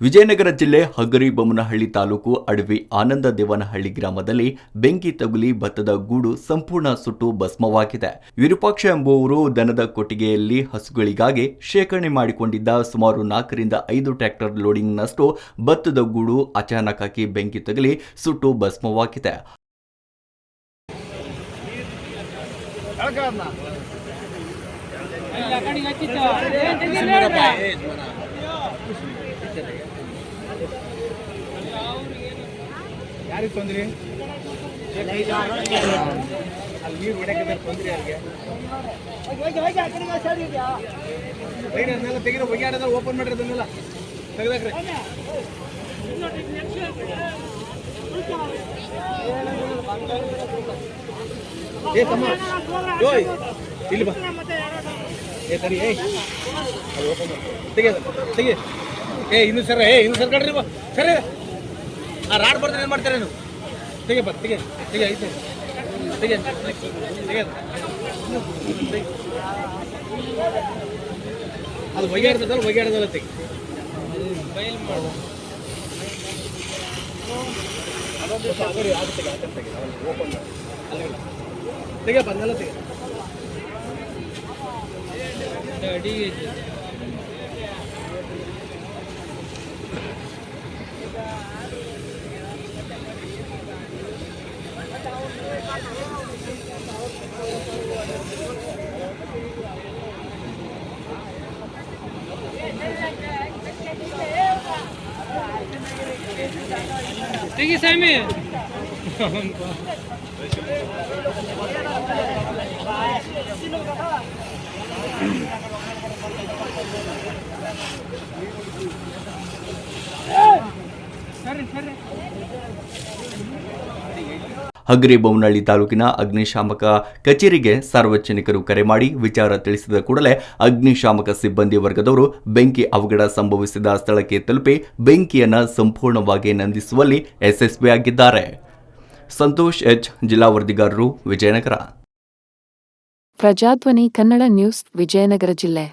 ವಿಜಯನಗರ ಜಿಲ್ಲೆ ಹಗರಿಬೊಮ್ಮನಹಳ್ಳಿ ತಾಲೂಕು ಅಡವಿ ಆನಂದ ದೇವನಹಳ್ಳಿ ಗ್ರಾಮದಲ್ಲಿ ಬೆಂಕಿ ತಗುಲಿ ಭತ್ತದ ಗೂಡು ಸಂಪೂರ್ಣ ಸುಟ್ಟು ಭಸ್ಮವಾಗಿದೆ. ವಿರೂಪಾಕ್ಷ ಎಂಬುವವರು ದನದ ಕೊಟ್ಟಿಗೆಯಲ್ಲಿ ಹಸುಗಳಿಗಾಗಿ ಶೇಖರಣೆ ಮಾಡಿಕೊಂಡಿದ್ದ ಸುಮಾರು ನಾಲ್ಕರಿಂದ ಐದು ಟ್ರ್ಯಾಕ್ಟರ್ ಲೋಡಿಂಗ್ನಷ್ಟು ಭತ್ತದ ಗೂಡು ಅಚಾನಕ್ ಹಾಕಿ ಬೆಂಕಿ ತಗುಲಿ ಸುಟ್ಟು ಭಸ್ಮವಾಗಿದೆ. ಯಾರಿಗೆ ತೊಂದ್ರಿ? ಅಲ್ಲಿ ನೀರು ಹೊಡೆಯಕ್ಕೆ ತೊಂದರೆ ಅವ್ರಿಗೆ ಲೈನ್ ಅದನ್ನೆಲ್ಲ ತೆಗಿರೋ ಒಗ್ಯಾಡದ ಓಪನ್ ಮಾಡ್ರಿ ಅದನ್ನೆಲ್ಲ. ತೆಗ್ದಾಕ್ರಿ. ಏ ತಮ್ಮ ಓಯ್ ಇಲ್ಲಿ ಬಾ. ಏ ಸರಿ ಏಯ್. ಓಪನ್ ಮಾಡಿ. ತೆಗಿಯೋದು ತೆಗಿ. ಏ, ಇನ್ನು ಸರ್, ಏ, ಇನ್ನು ಸರ್ ಕಡ್ರಿ ಬಾ. ಸರಿ, ಆ ರಾಡ್ ಬರ್ತಾರೆ ಏನು ಮಾಡ್ತಾರೆ ನೀವು? ತೆಗೆ ಬರ್ ತೆಗೆ ತೆಗೆ, ಐತೆ. ತೆಗೆ ತೆಗೆ ಅದು ಒಗ್ಯಾಡ್ತದಲ್ಲ ಒಯ್ಯಾಡ್ದಲ್ಲ ತೆಗೆ. ಸಾಗರಿ ಅದು ತೆಗೆ ಬಂದಲ್ಲ ತೆಗೆ. ಓಪನ್ ಅಲ್ಲಿ ತೆಗೆ ಬಂದಲ್ಲ ತೆಗೆ ತೆಗಿ ಸ್ವಾಮಿ ಸರಿ ಸರಿ ಹಗರಿಬೊಮ್ಮನಹಳ್ಳಿ ತಾಲೂಕಿನ ಅಗ್ನಿಶಾಮಕ ಕಚೇರಿಗೆ ಸಾರ್ವಜನಿಕರು ಕರೆ ಮಾಡಿ ವಿಚಾರ ತಿಳಿಸಿದ ಕೂಡಲೇ ಅಗ್ನಿಶಾಮಕ ಸಿಬ್ಬಂದಿ ವರ್ಗದವರು ಬೆಂಕಿ ಅವಘಡ ಸಂಭವಿಸಿದ ಸ್ಥಳಕ್ಕೆ ತಲುಪಿ ಬೆಂಕಿಯನ್ನು ಸಂಪೂರ್ಣವಾಗಿ ನಂದಿಸುವಲ್ಲಿ ಯಶಸ್ವಿಯಾಗಿದ್ದಾರೆ ಸಂತೋಷ್ ಎಚ್, ಜಿಲ್ಲಾ ವರದಿಗಾರರು ವಿಜಯನಗರ. ಪ್ರಜಾಧ್ವನಿ ಕನ್ನಡ ನ್ಯೂಸ್ ವಿಜಯನಗರ ಜಿಲ್ಲೆ.